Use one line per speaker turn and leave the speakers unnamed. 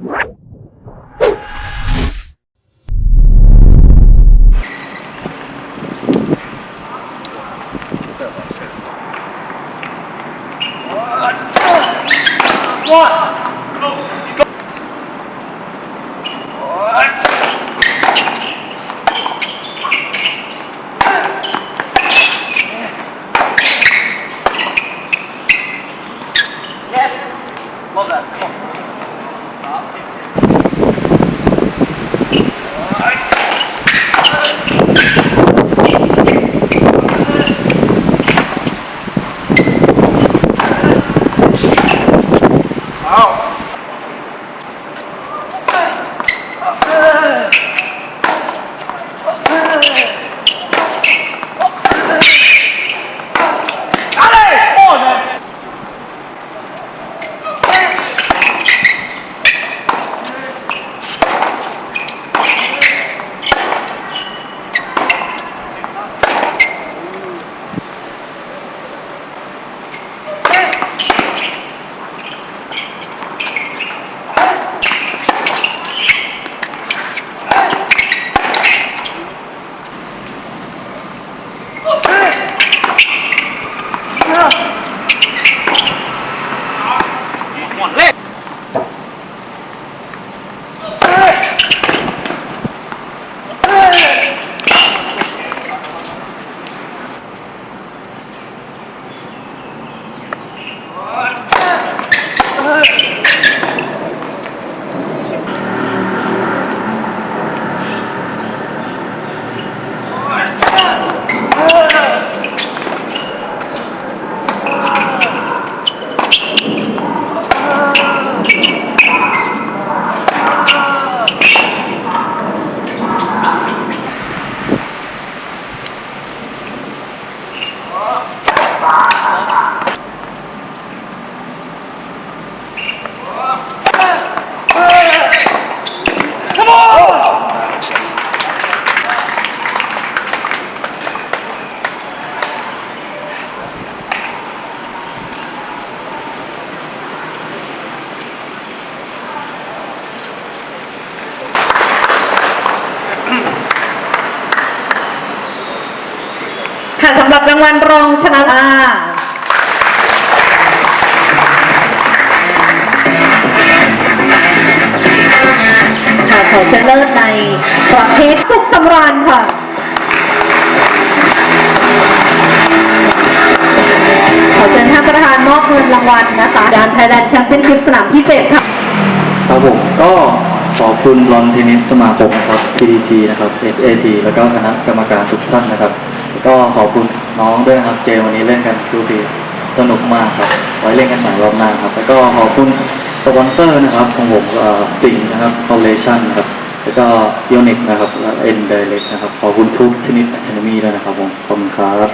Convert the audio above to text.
ค่ะ สำหรับรางวัลรองชนะเลิศค่ะขอเชิญเลิศในประเภทสุขสำราญค่ะขอเชิญท่านประธานมอบเงินรางวัลนะคะดานไทยแลนด์แชมเปี้ยนชิพสนามที่7ค่ะ
ครับผมก็ขอบคุณลอนเทนนิสสมาคมนะครับ PDT นะครับ SAT แล้วก็คณะกรรมการทุกท่านนะครับ ก็ขอบคุณ น้องด้วยนะครับ เจวันนี้เล่นกันดูดีสนุกมากครับ ไว้เล่นกันใหม่รอบหน้าครับ แล้วก็ขอบคุณสปอนเซอร์นะครับของผมติ่งนะครับคอลเลชันะครับ แล้วก็ยูนิคนะครับและ N Direct นะครับ ขอบคุณทุกชนิด Academy ด้วยนะครับผมขอบคุณครับ